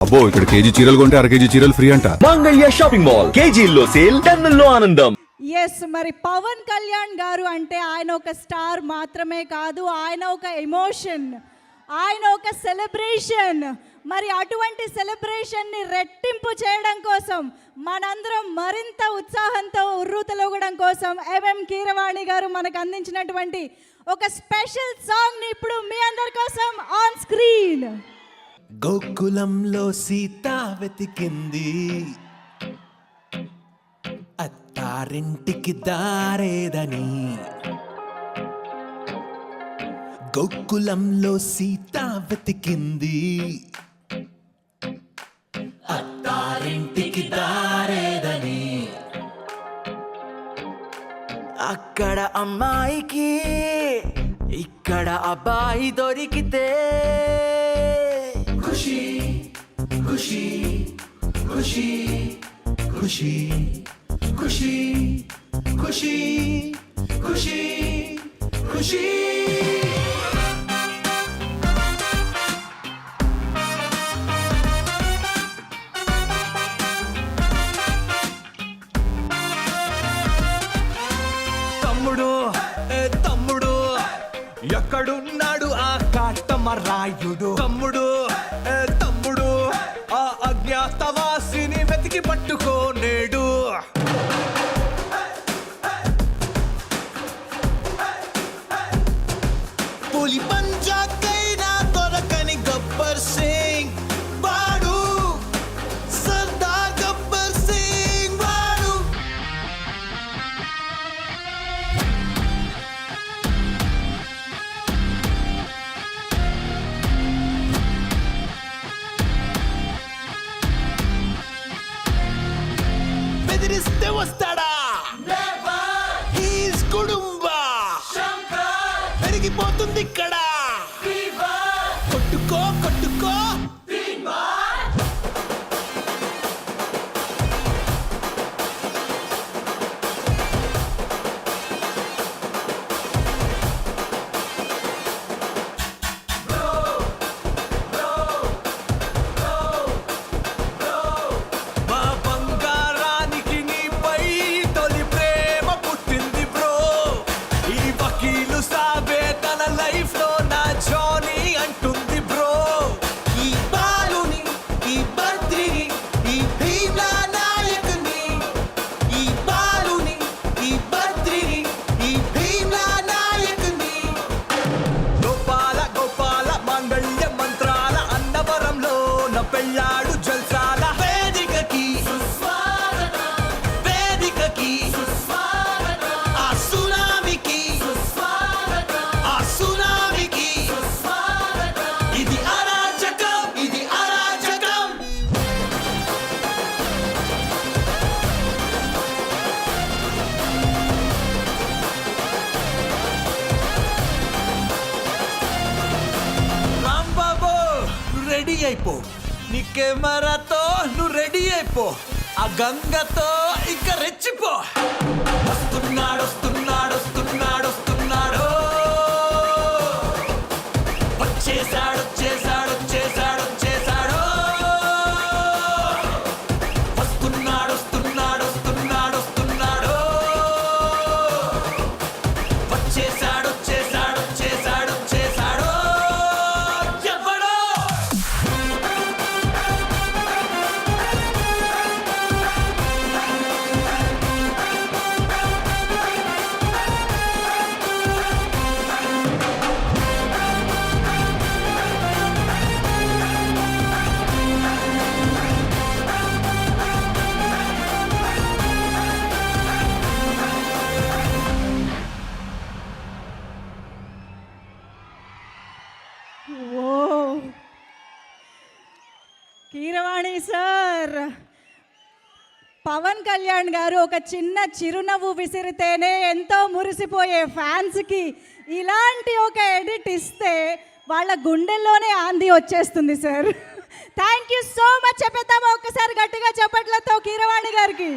అబ్బో ఇక్కడ కేజీ చీరలు కొంటే అర కేజీ చీరలు ఫ్రీ అంట. Mangalya shopping mall. కేజీల్లో సేల్ టన్నుల్లో ఆనందం. ఎస్ మరి పవన్ కళ్యాణ్ గారు అంటే ఆయన ఒక స్టార్ మాత్రమే కాదు ఆయన ఒక ఎమోషన్ ఆయన ఒక సెలబ్రేషన్. మరి అటువంటి సెలబ్రేషన్ని రెట్టింపు చేయడం కోసం మనందరం మరింత ఉత్సాహంతో ఉర్రూతలొగడం కోసం ఎంఎం కీరవాణి గారు మనకు అందించినటువంటి ఒక స్పెషల్ సాంగ్ని ఇప్పుడు మీ అందరి కోసం ఆన్ స్క్రీన్ గోకులంలో సీత వెతికింది. అత్తారింటికి దారేదని. గోకులంలో సీత వెతికింది. అత్తారింటికి దారేదని. అక్కడ అమ్మాయికి ఇక్కడ అబ్బాయి దొరికితే. ఖుషి ఖుషి ఖుషి ఖుషి ఖుషి ఖుషి ఖుషి ఖుషి తమ్ముడు తమ్ముడు ఎక్కడున్నాడు ఆ కాటమరాయుడు తమ్ముడు తమ్ముడు అత్తవాసిని వెతికి పట్టుకోనేడు. పులి ఒలిగిపోతుంది ఇక్కడ. రెడీ అయిపో. నీ కెమెరాతో నువ్వు రెడీ అయిపో. ఆ గంగతో ఇక రెచ్చిపో. వస్తున్నాడు వస్తున్నాడు కీరవాణి సార్. పవన్ కళ్యాణ్ గారు ఒక చిన్న చిరునవ్వు విసిరితేనే ఎంతో మురిసిపోయే ఫ్యాన్స్కి ఇలాంటి ఒక ఎడిట్ ఇస్తే వాళ్ళ గుండెల్లోనే ఆంది వచ్చేస్తుంది sir. Thank you so much. చెప్పేద్దామా ఒక్కసారి గట్టిగా చెప్పట్లతో కీరవాణి గారికి?